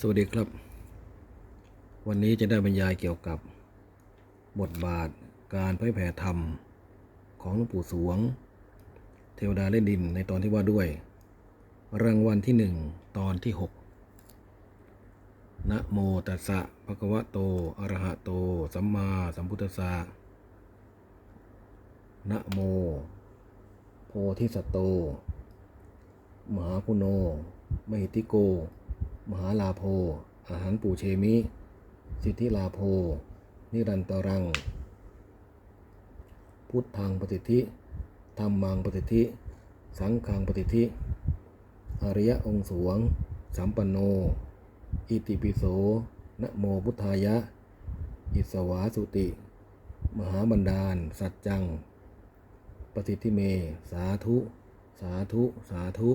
สวัสดีครับ วันนี้จะได้บรรยายเกี่ยวกับบทบาทการเผยแผ่ธรรมของหลวงปู่สวง เทวดาเล่นดินในตอนที่ว่าด้วย รางวัลที่หนึ่งตอนที่หกนะโมตัสสะภะคะวะโตอะระหะโต สัมมาสัมพุทธัสสะนะโม โพธิสัตโต มหาคุโน มหิติโก มหาลาโภอาหารปูเชมิ สิทธิลาโภนิรันตรัง พุทธังปฏิทิธรรมังปฏิทิ สังฆังปฏิทิ อริยะองค์สวง สัมปันโน อิติปิโสนะโมพุทธายะ อิสวาสุติ มหาบันดาล สัจจัง ปฏิทิเม สาธุ สาธุ สาธุ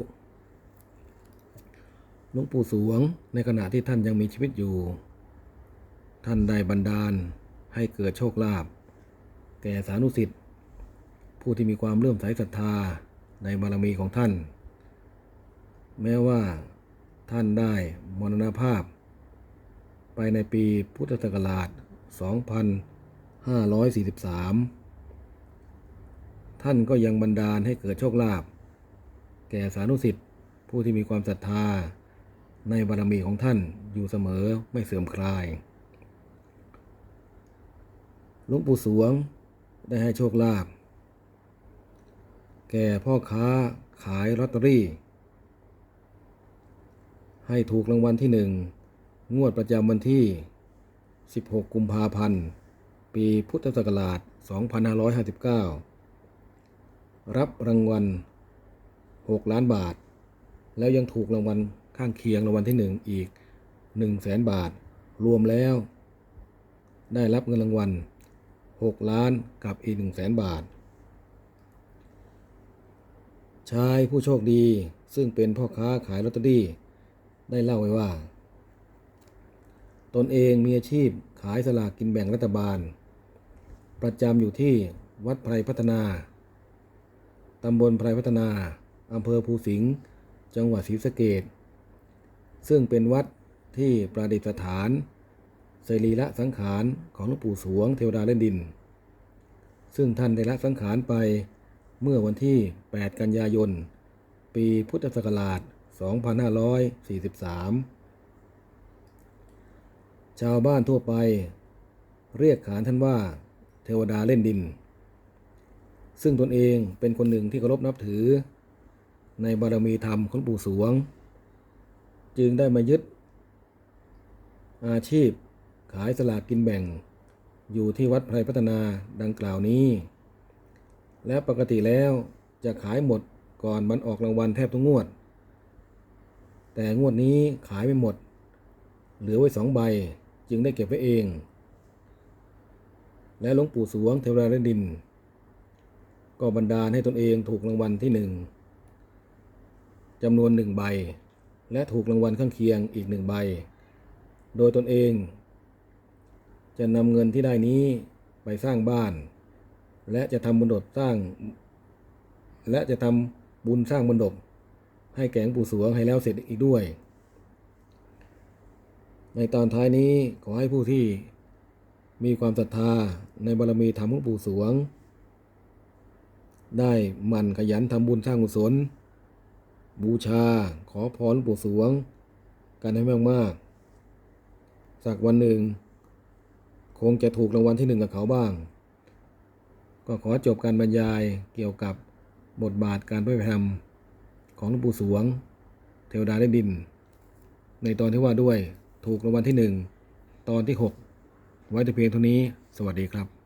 หลวงปู่สวงในขณะที่ท่านยังมีชีวิตอยู่ ท่านได้บันดาลให้เกิดโชคลาภแก่สานุสิทธิ์ผู้ที่มีความเลื่อมใสศรัทธาในบารมีของท่าน แม้ว่าท่านได้มรณภาพ ไปในปีพุทธศักราช 2543 ท่านก็ยังบันดาลให้เกิดโชคลาภแก่สานุสิทธิ์ผู้ที่มีความศรัทธา ในบารมีของท่านอยู่เสมอไม่เสื่อมคลาย หลวงปู่สวงได้ให้โชคลาภแก่พ่อค้าขายลอตเตอรี่ ให้ถูกรางวัลที่หนึ่งงวดประจำวันที่ 16 กุมภาพันธ์ ปีพุทธศักราช 2559 รับรางวัล 6 ล้านบาท แล้วยังถูกรางวัล ข้างเคียงรางวัลที่หนึ่งอีก1 0 0 0 0แสนบาท รวมแล้ว ได้รับเงินรางวัล 6 ล้านกับอีก1 0 0 0 0แสนบาท ชายผู้โชคดีซึ่งเป็นพ่อค้าขายลอตเตอรี่ ได้เล่าไว้ว่า ตนเองมีอาชีพขายสลากกินแบ่งรัฐบาล ประจำอยู่ที่วัดไพรพัฒนาตำบลไพรพัฒนา อำเภอภูสิงห์ จังหวัดศรีสะเกด ซึ่งเป็นวัดที่ประดิษฐานสรีระสังขารของหลวงปู่สวงเทวดาเล่นดิน ซึ่งท่านได้ละสังขารไปเมื่อวันที่ 8 กันยายน ปีพุทธศักราช 2543 ชาวบ้านทั่วไป เรียกขานท่านว่า เทวดาเล่นดิน ซึ่งตนเองเป็นคนหนึ่งที่เคารพนับถือ ในบารมีธรรมของปู่สวง จึงได้มายึด อาชีพขายสลากกินแบ่ง อยู่ที่วัดไพรพัฒนาดังกล่าวนี้ และปกติแล้วจะขายหมดก่อนมันออกรางวัลแทบทุกงวด แต่งวดนี้ขายไม่หมด เหลือไว้สองใบจึงได้เก็บไว้เอง และหลวงปู่สวงเทวดาเล่นดิน ก็บันดาลให้ตนเองถูกรางวัลที่หนึ่งจำนวนหนึ่งใบ และถูกรางวัลข้างเคียงอีกหนึ่งใบ โดยตนเอง จะนำเงินที่ได้นี้ไปสร้างบ้าน และจะทำบุญดบสร้าง และจะทำบุญสร้างบุญดบให้แก่งปู่สวงให้แล้วเสร็จอีกด้วย ในตอนท้ายนี้ขอให้ผู้ที่มีความศรัทธาในบารมีธรรมของปู่สวง ได้มันขยันทำบุญสร้างกุศล บูชา ขอพรปู่สวง กันให้มากๆ สักวันหนึ่ง คงจะถูกรางวัลที่หนึ่งกับเขาบ้าง ก็ขอจบการบรรยายเกี่ยวกับบทบาทการพระธรรมของหลวงปู่สวง เทวดาได้ดิน ในตอนที่ว่าด้วยถูกรางวัลที่หนึ่งตอนที่หกไว้แต่เพียงเท่านี้ สวัสดีครับ